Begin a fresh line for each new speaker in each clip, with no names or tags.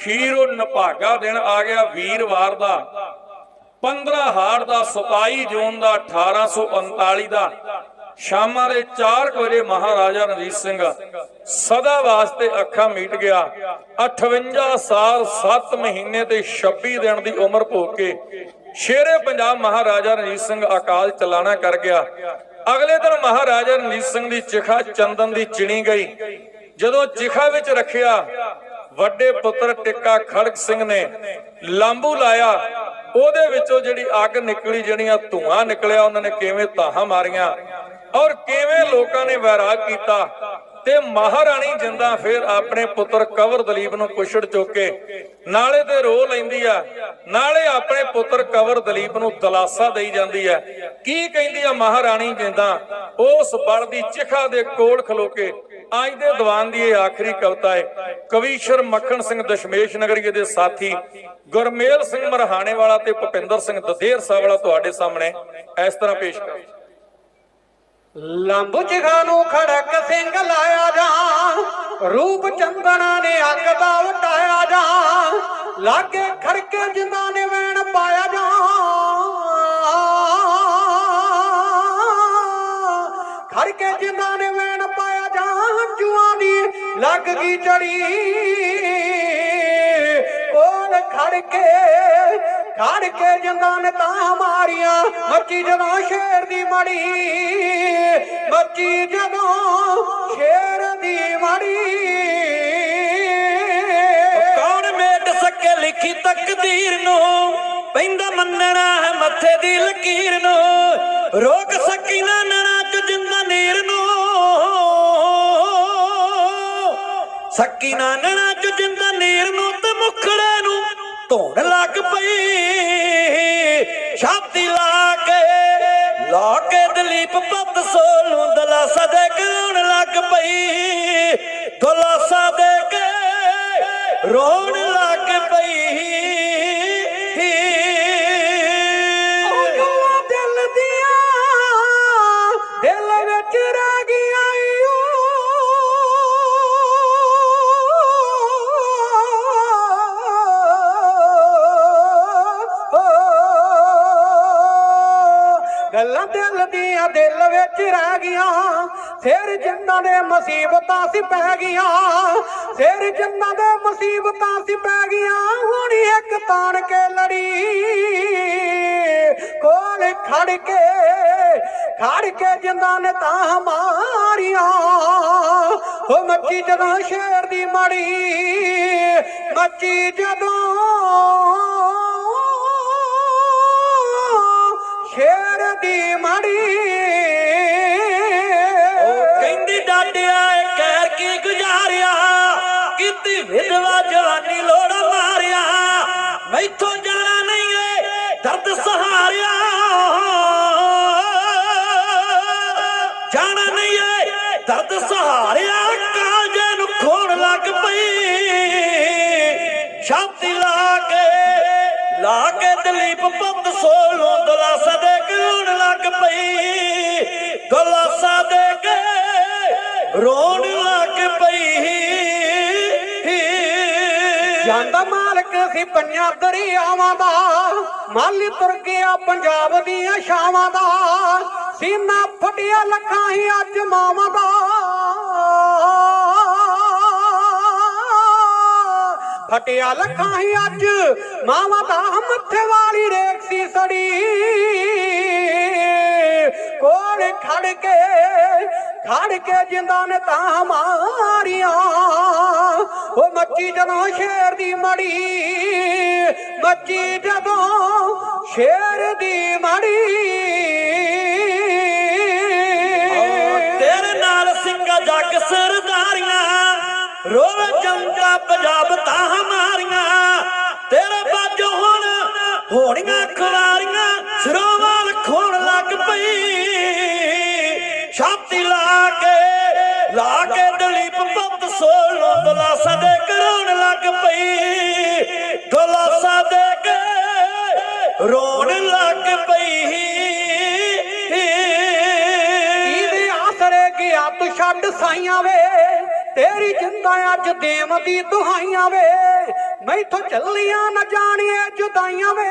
ਅਖੀਰ ਉਹ ਨਭਾਗਾ ਦਿਨ ਆ ਗਿਆ ਵੀਰਵਾਰ ਦਾ। 15 ਹਾੜ ਦਾ 27 ਜੂਨ ਦਾ 1839 ਦਾ। ਸ਼ਾਮਾਂ ਦੇ 4 ਵਜੇ ਮਹਾਰਾਜਾ ਰਣਜੀਤ ਸਿੰਘ ਸਦਾ ਵਾਸਤੇ ਅੱਖਾਂ ਮੀਟ ਗਿਆ। 58 ਸਾਲ 7 ਮਹੀਨੇ ਤੇ 26 ਦਿਨ ਦੀ ਉਮਰ ਭੋਗ ਕੇ ਸ਼ੇਰੇ ਪੰਜਾਬ ਮਹਾਰਾਜਾ ਰਣਜੀਤ ਸਿੰਘ ਅਕਾਲ ਚਲਾਣਾ ਕਰ ਗਿਆ। ਅਗਲੇ ਦਿਨ ਮਹਾਰਾਜਾ ਰਣਜੀਤ ਸਿੰਘ ਦੀ ਚਿਖਾ ਚੰਦਨ ਦੀ ਚਿਣੀ ਗਈ। ਜਦੋਂ ਚਿਖਾ ਵਿੱਚ ਰੱਖਿਆ ਵੱਡੇ ਪੁੱਤਰ ਟਿੱਕਾ ਖੜਕ ਸਿੰਘ ਨੇ ਲਾਂਬੂ ਲਾਇਆ। ਉਹਦੇ ਵਿੱਚੋਂ ਜਿਹੜੀ ਅੱਗ ਨਿਕਲੀ, ਜਿਹੜੀਆਂ ਧੂਆਂ ਨਿਕਲਿਆ, ਉਹਨਾਂ ਨੇ ਕਿਵੇਂ ਤਾਹਾਂ ਮਾਰੀਆਂ ਔਰ ਕਿਵੇਂ ਲੋਕਾਂ ਨੇ ਵੈਰਾਗ ਕੀਤਾ ਤੇ ਮਹਾਰਾਣੀ ਜਿੰਦਾ ਫਿਰ ਆਪਣੇ ਪੁੱਤਰ ਕਵਰ ਦਲੀਪ ਨੂੰ ਕੁਛੜ ਚੁੱਕ। ਕੇ ਨਾਲੇ ਤੇ ਰੋ ਲੈਂਦੀ ਆ, ਨਾਲੇ ਆਪਣੇ ਪੁੱਤਰ ਕਵਰ ਦਲੀਪ ਨੂੰ ਦਲਾਸਾ ਦੇਈ ਜਾਂਦੀ ਆ। ਕੀ ਕਹਿੰਦੀ ਆ ਮਹਾਰਾਣੀ ਜਿੰਦਾ? ਉਸ ਬਲ ਦੀ ਚਿਖਾ ਦੇ ਕੋਲ ਖਲੋ ਕੇ ਅੱਜ ਦੇ ਦੀਵਾਨ ਦੀ ਇਹ ਆਖਰੀ ਕਵਿਤਾ ਹੈ। ਕਵੀਸ਼ਰ ਮੱਖਣ ਸਿੰਘ ਦਸ਼ਮੇਸ਼ ਨਗਰੀਏ ਦੇ ਸਾਥੀ ਗੁਰਮੇਲ ਸਿੰਘ ਮਰਹਾਣੇ ਵਾਲਾ ਤੇ ਭੁਪਿੰਦਰ ਸਿੰਘ ਦਦੇਰ ਸਾਹਿਬ ਵਾਲਾ ਤੁਹਾਡੇ ਸਾਹਮਣੇ ਇਸ ਤਰ੍ਹਾਂ ਪੇਸ਼ ਕਰ।
ਲੰਬੂ ਚਿਖਾ ਨੂੰ ਖੜਕ ਸਿੰਘ ਲਾਇਆ ਜਾ, ਰੂਪ ਚੰਦਨਾ ਨੇ ਅੱਗ ਦਾ ਵਟਾਇਆ ਜਾ, ਲਾਗੇ ਖੜਕੇ ਜਿੰਦਾ ਨੇ ਵੈਣ ਪਾਇਆ ਜਾ। ਖੜਕੇ ਜਿੰਦਾ ਨੇ ਵੈਣ ਜੂਆਂ ਦੀ ਲੱਗ ਗਈ ਚੜੀ। ਕੋਲ ਖੜ ਕੇ ਖੜ ਕੇ ਜਿੰਦਾਂ ਨੇ ਤਾਂ ਮਾਰੀਆਂ। ਮੱਚੀ ਜਦੋਂ ਸ਼ੇਰ ਦੀ ਮੜੀ, ਮੱਚੀ ਜਦੋਂ ਸ਼ੇਰ ਦੀ ਮੜੀ।
ਕੌਣ ਮੇਟ ਸਕੇ ਲਿਖੀ ਤਕਦੀਰ ਨੂੰ? ਪੈਂਦਾ ਮੰਨਣਾ ਹੈ ਮੱਥੇ ਦੀ ਲਕੀਰ ਨੂੰ। ਰੋਕ ਸਕੀ ਨਾ ਨਣਾ ਜਿੰਦਾ ਨੀਰ ਨੂੰ ਤੇ ਮੁਖੜੇ ਨੂੰ ਧੋਣ ਲੱਗ ਪਈ। ਛਾਤੀ ਲਾ ਕੇ ਲਾ ਕੇ ਦਲੀਪ ਪੱਤ ਸੋਲ ਨੂੰ ਦਲਾਸਾ ਦੇ ਲੱਗ ਪਈ।
ਗੱਲਾਂ ਦਿਲ ਦੀਆਂ ਦਿਲ ਵਿੱਚ ਰਹਿ ਗਈਆਂ। ਸਿਰ ਜਿੰਨਾਂ ਦੇ ਮੁਸੀਬਤਾਂ ਸੀ ਪੈ ਗਈਆਂ। ਸਿਰ ਜਿੰਨਾਂ ਦੇ ਮੁਸੀਬਤਾਂ ਸੀ ਪੈ ਗਈਆਂ, ਹੁਣ ਇੱਕ ਤਾਣ ਕੇ ਲੜੀ। ਕੋਲ ਖੜ ਕੇ ਖੜ ਕੇ ਜਿੰਦਾਂ ਨੇ ਤਾਂ ਮਾਰੀਆਂ। ਉਹ ਮੱਚੀ ਜਦੋਂ ਸ਼ੇਰ ਦੀ ਮੜੀ, ਮੱਚੀ ਜਦੋਂ ਸ਼ੇਰ ਦੀ
ਕਹਿੰਦੀ ਡਾਡਿਆ ਕਹਿਰ ਕੀ ਗੁਜ਼ਾਰਿਆ? ਕੀਤੀ ਵਿਧਵਾ ਜਵਾਨੀ ਲੋੜਾ ਮਾਰਿਆ। ਮੈਥੋਂ ਜਾਣਾ ਨਹੀਂ ਏ, ਦਰਦ ਸਹਾਰਿਆ। ਜਾਣਾ ਨਹੀਂ ਏ, ਦਰਦ ਸਹਾਰਿਆ, ਕਾਜੇ ਨੂੰ ਖੋਣ ਲੱਗ ਪਈ। ਛਾਤੀ ਲਾ ਕੇ ਲਾ ਕੇ ਦਲੀਪ ਪੰਦ ਸੋਲੋਂ ਦਲਾਸਾ ਦੇ ਕੇ ਪਈ ਦਲਾਸਾ ਦੇ ਕੇ ਰੋਣ ਲੱਗ ਪਈ
ਜਾਂਦਾ ਮਾਲਕ ਸੀ ਪੰਜਾਂ ਦਰਿਆਵਾਂ ਦਾ, ਮਾਲੀ ਤੁਰ ਗਿਆ ਪੰਜਾਬ ਦੀਆਂ ਛਾਵਾਂ ਦਾ। ਸੀਨਾ ਫਟਿਆ ਲੱਖਾਂ ਹੀ ਅੱਜ ਮਾਵਾਂ ਦਾ। ਫਟਿਆ ਲੱਖਾਂ ਹੀ ਅੱਜ ਮਾਵਾਂ ਦਾ। ਮੱਥੇ ਵਾਲੀ ਰੇਖ ਸੀ ਸੜੀ। ਖੜ ਕੇ ਖੜ ਕੇ ਜਿੰਦਾਂ ਨੇ ਤਾਂ ਮਾਰੀਆਂ। ਉਹ ਮੱਚੀ ਜਦੋਂ ਸ਼ੇਰ ਦੀ ਮੜੀ, ਮੱਚੀ ਜਦੋਂ ਸ਼ੇਰ ਦੀ ਮੜੀ।
ਤੇਰੇ ਨਾਲ ਸਿੰਘਾ ਜੱਗ ਸਰਦਾਰੀਆਂ, ਰੋਵੇ ਜੰਤਾ ਪੰਜਾਬ ਤਾਂ ਮਾਰੀਆਂ। ਤੇਰੇ ਬਾਜੋ ਹੁਣ ਹੋਣੀਆਂ ਖਵਾਰੀਆਂ ਸਰੋਵਾਲ ਰੋਣ ਲੱਗ ਪਈ।
ਇਹਦੇ ਆਸਰੇ ਗਿਆ ਤੂੰ ਛੱਡ ਸਾਈਆਂ ਵੇ? ਤੇਰੀ ਜਿੰਦਾ ਅੱਜ ਦੇਵ ਦੀ ਦੁਹਾਈਆਂ ਵੇ। ਮੈਥੋਂ ਚੱਲੀਆਂ ਨਾ ਜਾਣੀਏ ਜੁਦਾਈਆਂ ਵੇ।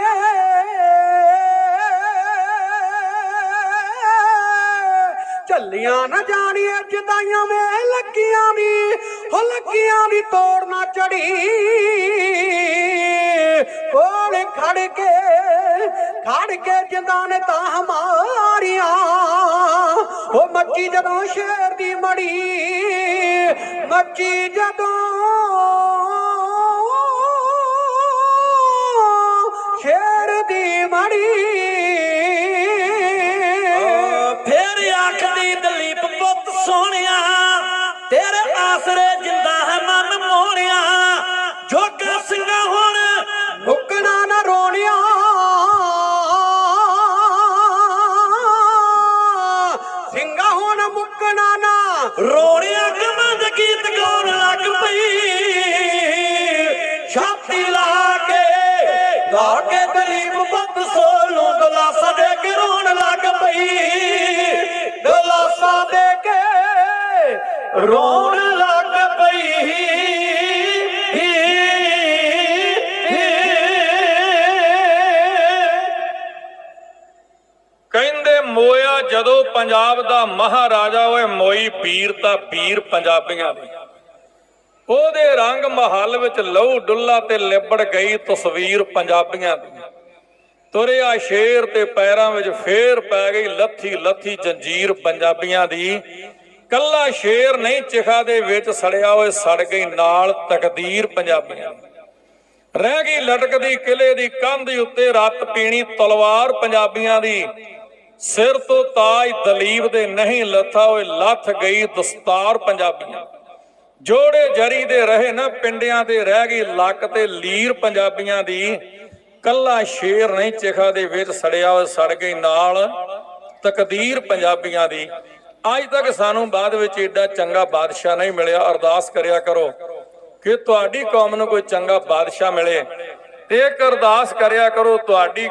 ਚੱਲੀਆਂ ਨਾ ਜਾਣੀਏ ਜੁਦਾਈਆਂ ਵੇ। ਲੱਗੀਆਂ ਵੀ ਹੋ ਲੱਗੀਆਂ ਵੀ ਤੋੜਨਾ ਚੜੀ। ਖੜ ਕੇ ਜਿੰਦਾਂ ਨੇ ਤਾਂ ਹਮਾਰੀਆਂ। ਉਹ ਮੱਚੀ ਜਦੋਂ ਸ਼ੇਰ ਦੀ ਮੜੀ ਮੱਚੀ ਜਦੋਂ
ਰੋਣ ਲੱਗ ਪਈ।
ਕਹਿੰਦੇ, ਮੋਇਆ ਜਦੋਂ ਪੰਜਾਬ ਦਾ ਮਹਾਰਾਜਾ ਓਏ, ਮੋਈ ਪੀਰ ਤਾਂ ਪੀਰ ਪੰਜਾਬੀਆਂ ਦੀ। ਉਹਦੇ ਰੰਗ ਮਹੱਲ ਵਿੱਚ ਲਹੂ ਡੁੱਲਾ ਤੇ ਲਿਬੜ ਗਈ ਤਸਵੀਰ ਪੰਜਾਬੀਆਂ ਦੀ। ਤੁਰਿਆ ਸ਼ੇਰ ਤੇ ਪੈਰਾਂ ਵਿੱਚ ਫੇਰ ਪੈ ਗਈ ਲੱਥੀ ਲੱਥੀ ਜੰਜੀਰ ਪੰਜਾਬੀਆਂ ਦੀ। ਕੱਲਾ ਸ਼ੇਰ ਨਹੀਂ, ਚਿਖਾ ਦੇ ਵਿੱਚ ਸੜਿਆ ਓਏ ਸੜ ਗਈ ਨਾਲ ਤਕਦੀਰ ਪੰਜਾਬੀਆਂ ਦੀ। ਰਹਿ ਗਈ ਲਟਕਦੀ ਕਿਲੇ ਦੀ ਕੰਧ ਉੱਤੇ, ਰੱਤ ਪੀਣੀ ਤਲਵਾਰ ਪੰਜਾਬੀਆਂ ਦੀ। ਸਿਰ ਤੋਂ ਤਾਜ ਦਲੀਪ ਦੇ ਨਹੀਂ, ਲੱਥਾ ਓਏ ਲੱਥ ਗਈ ਦਸਤਾਰ ਪੰਜਾਬੀਆਂ ਜੋੜੇ ਜਰੀ ਦੇ ਰਹੇ ਨਾ, ਪਿੰਡਿਆਂ ਤੇ ਰਹਿ ਗਈ ਲੱਕ ਤੇ ਲੀਰ ਪੰਜਾਬੀਆਂ ਦੀ। ਕੱਲਾ ਸ਼ੇਰ ਨਹੀਂ, ਚਿਖਾ ਦੇ ਵਿੱਚ ਸੜਿਆ ਓਏ ਸੜ ਗਈ ਨਾਲ ਤਕਦੀਰ ਪੰਜਾਬੀਆਂ ਦੀ। ਅੱਜ ਤੱਕ ਸਾਨੂੰ ਬਾਅਦ ਵਿੱਚ ਏਡਾ ਚੰਗਾ ਬਾਦਸ਼ਾਹ ਨਹੀਂ ਮਿਲਿਆ। ਅਰਦਾਸ ਕਰਿਆ ਕਰੋ ਕਿ ਤੁਹਾਡੀ ਕੌਮ ਨੂੰ ਕੋਈ ਚੰਗਾ ਬਾਦਸ਼ਾਹ ਮਿਲੇ। ਤੇ ਇੱਕ ਅਰਦਾਸ ਕਰਿਆ ਕਰੋ, ਤੁਹਾਡੀ